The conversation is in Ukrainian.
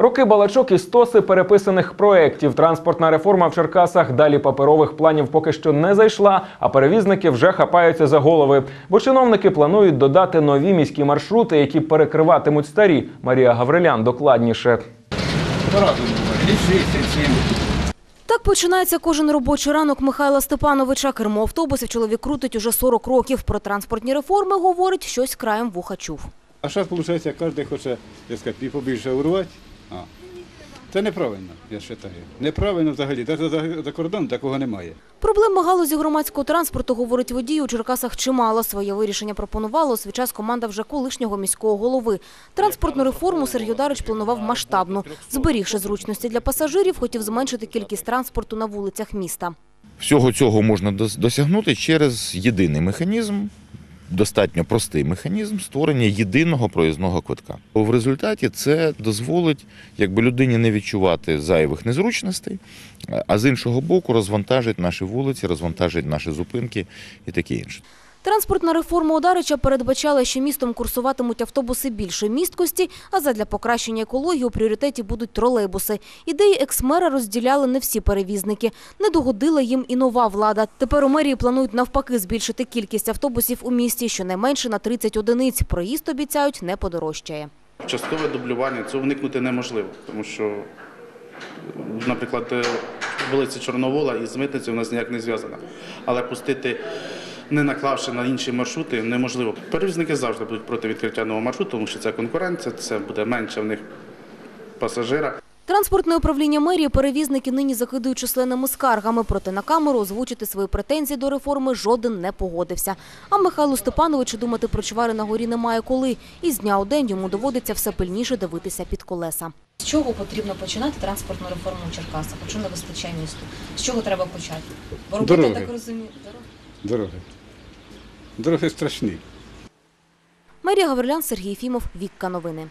Роки балачок і стоси переписаних проєктів. Транспортна реформа в Черкасах далі паперових планів поки що не зайшла, а перевізники вже хапаються за голови. Бо чиновники планують додати нові міські маршрути, які перекриватимуть старі. Марія Гаврилян докладніше. Так починається кожен робочий ранок Михайла Степановича. Кермо автобусів чоловік крутить уже 40 років. Про транспортні реформи говорить, щось краєм вуха чув. А зараз, виходить, кожен хоче, я сказати, побільше урвати. А. Це неправильно, я вважаю. Неправильно взагалі. Навіть за, за кордоном такого немає. Проблем у галузі громадського транспорту, говорить водій, у Черкасах чимало. Своє вирішення пропонувала у свій час команда вже колишнього міського голови. Транспортну реформу Сергій Дарич планував масштабну. Зберігши зручності для пасажирів, хотів зменшити кількість транспорту на вулицях міста. Всього цього можна дос- досягнути через єдиний механізм, достатньо простий механізм створення єдиного проїзного квитка. В результаті це дозволить якби людині не відчувати зайвих незручностей, а з іншого боку розвантажить наші вулиці, розвантажить наші зупинки і таке інше. Транспортна реформа Ударича передбачала, що містом курсуватимуть автобуси більшої місткості, а задля покращення екології у пріоритеті будуть тролейбуси. Ідеї екс-мера розділяли не всі перевізники. Не догодила їм і нова влада. Тепер у мерії планують навпаки збільшити кількість автобусів у місті щонайменше на 30 одиниць. Проїзд обіцяють не подорожчає. Часткове дублювання цього уникнути неможливо, тому що, наприклад, вулиця Чорновола із митницею у нас ніяк не зв'язана. Але пустити, не наклавши на інші маршрути, неможливо. Перевізники завжди будуть проти відкриття нового маршруту, тому що це конкуренція, це буде менше в них пасажира. Транспортне управління мерії перевізники нині закидують численними скаргами. Проте на камеру озвучити свої претензії до реформи жоден не погодився. А Михайлу Степановичу думати про чвари на горі немає коли. І з дня у день йому доводиться все пильніше дивитися під колеса. З чого потрібно починати транспортну реформу у Черкасах? Чого не вистачає місту? З чого треба почати? Бо робити, Дороги. так розумію, дороги. Дороги. Дороги страшні. Марія Гаврилян, Сергій Фімов, Вікка Новини.